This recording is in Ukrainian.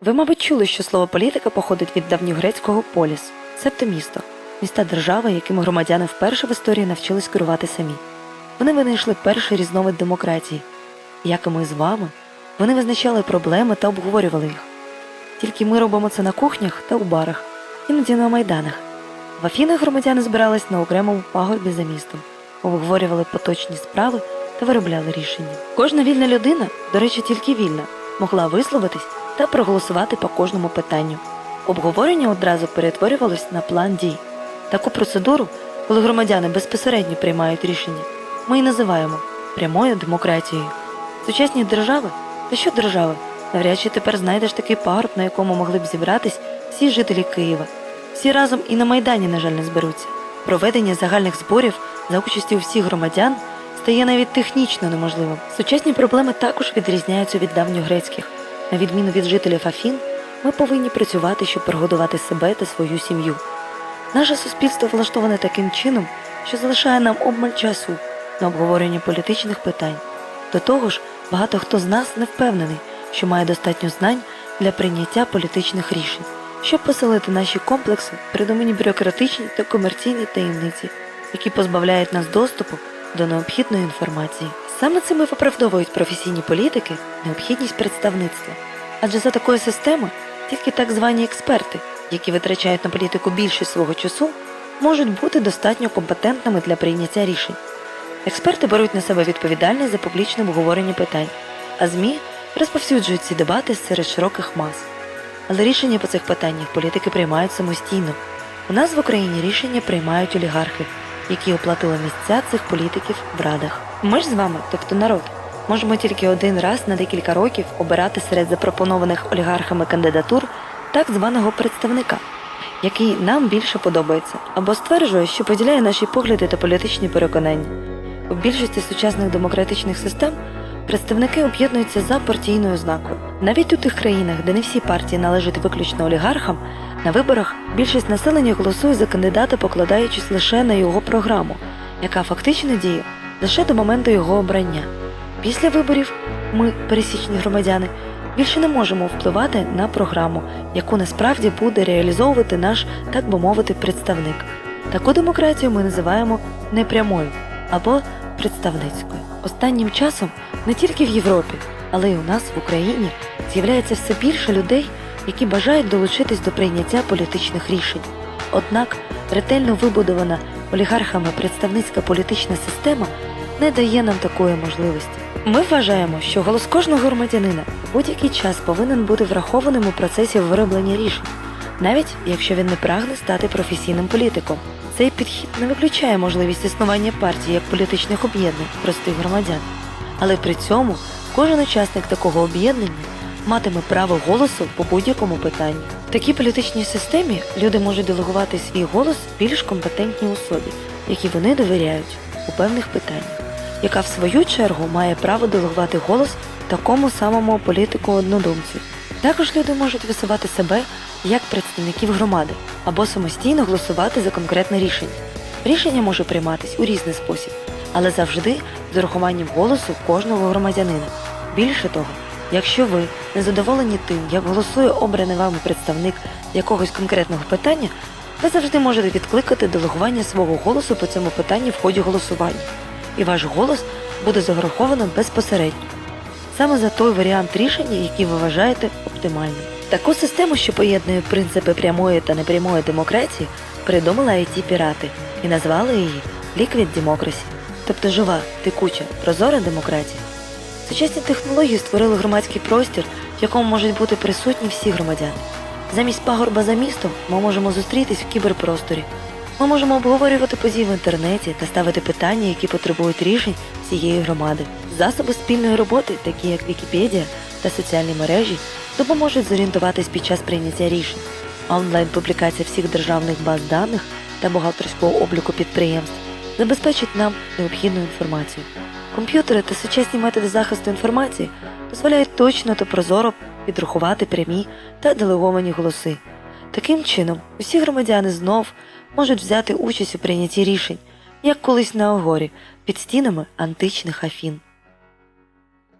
Ви, мабуть, чули, що слово політика походить від давньогрецького поліс, себто місто, міста держави, якими громадяни вперше в історії навчились керувати самі. Вони винайшли перший різновид демократії. Як і ми з вами, вони визначали проблеми та обговорювали їх. Тільки ми робимо це на кухнях та у барах, іноді на майданах. В Афінах громадяни збирались на окремому пагорбі за містом, обговорювали поточні справи та виробляли рішення. Кожна вільна людина, до речі, тільки вільна, могла висловитись та проголосувати по кожному питанню. Обговорення одразу перетворювалось на план дій. Таку процедуру, коли громадяни безпосередньо приймають рішення, ми і називаємо прямою демократією. Сучасні держави та що держави? Навряд чи тепер знайдеш такий пагорб, на якому могли б зібратись всі жителі Києва. Всі разом і на Майдані, на жаль, не зберуться. Проведення загальних зборів за участю всіх громадян стає навіть технічно неможливим. Сучасні проблеми також відрізняються від давньогрецьких. На відміну від жителів Афін, ми повинні працювати, щоб прогодувати себе та свою сім'ю. Наше суспільство влаштоване таким чином, що залишає нам обмаль часу на обговорення політичних питань. До того ж, багато хто з нас не впевнений, що має достатньо знань для прийняття політичних рішень, щоб поселити наші комплекси, придумані бюрократичні та комерційні таємниці, які позбавляють нас доступу до необхідної інформації. Саме цим і виправдовують професійні політики необхідність представництва. Адже за такою системою тільки так звані експерти, які витрачають на політику більшість свого часу, можуть бути достатньо компетентними для прийняття рішень. Експерти беруть на себе відповідальність за публічне обговорення питань, а ЗМІ розповсюджують ці дебати серед широких мас. Але рішення по цих питаннях політики приймають самостійно. У нас в Україні рішення приймають олігархи, які оплатили місця цих політиків в радах. Ми ж з вами, тобто народ, можемо тільки один раз на декілька років обирати серед запропонованих олігархами кандидатур так званого представника, який нам більше подобається, або стверджує, що поділяє наші погляди та політичні переконання. У більшості сучасних демократичних систем представники об'єднуються за партійною ознакою. Навіть у тих країнах, де не всі партії належать виключно олігархам, на виборах більшість населення голосує за кандидата, покладаючись лише на його програму, яка фактично діє лише до моменту його обрання. Після виборів ми, пересічні громадяни, більше не можемо впливати на програму, яку насправді буде реалізовувати наш, так би мовити, представник. Таку демократію ми називаємо непрямою або представницькою. Останнім часом не тільки в Європі, але й у нас в Україні з'являється все більше людей, які бажають долучитись до прийняття політичних рішень. Однак ретельно вибудована олігархами представницька політична система не дає нам такої можливості. Ми вважаємо, що голос кожного громадянина у будь-який час повинен бути врахованим у процесі вироблення рішень, навіть якщо він не прагне стати професійним політиком. Цей підхід не виключає можливість існування партії як політичних об'єднань простих громадян, але при цьому кожен учасник такого об'єднання матиме право голосу по будь-якому питанню. В такій політичній системі люди можуть делегувати свій голос більш компетентній особі, якій вони довіряють у певних питаннях, яка в свою чергу має право делегувати голос такому самому політику однодумцю. Також люди можуть висувати себе як представників громади або самостійно голосувати за конкретне рішення. Рішення може прийматись у різний спосіб, але завжди з урахуванням голосу кожного громадянина. Більше того, якщо ви не задоволені тим, як голосує обраний вами представник якогось конкретного питання, ви завжди можете відкликати делегування свого голосу по цьому питанню в ході голосування, і ваш голос буде зараховано безпосередньо саме за той варіант рішення, який ви вважаєте оптимальним. Таку систему, що поєднує принципи прямої та непрямої демократії, придумали it пірати і назвали її Liquid Democracy, тобто жива, текуча, прозора демократія. Сучасні технології створили громадський простір, в якому можуть бути присутні всі громадяни. Замість пагорба за містом ми можемо зустрітись в кіберпросторі. Ми можемо обговорювати події в інтернеті та ставити питання, які потребують рішень всієї громади. Засоби спільної роботи, такі як Вікіпедія та соціальні мережі, допоможуть зорієнтуватись під час прийняття рішень. А онлайн-публікація всіх державних баз даних та бухгалтерського обліку підприємств забезпечить нам необхідну інформацію. Комп'ютери та сучасні методи захисту інформації дозволяють точно та прозоро підрахувати прямі та делеговані голоси. Таким чином, усі громадяни знов можуть взяти участь у прийнятті рішень, як колись на Огорі, під стінами античних Афін.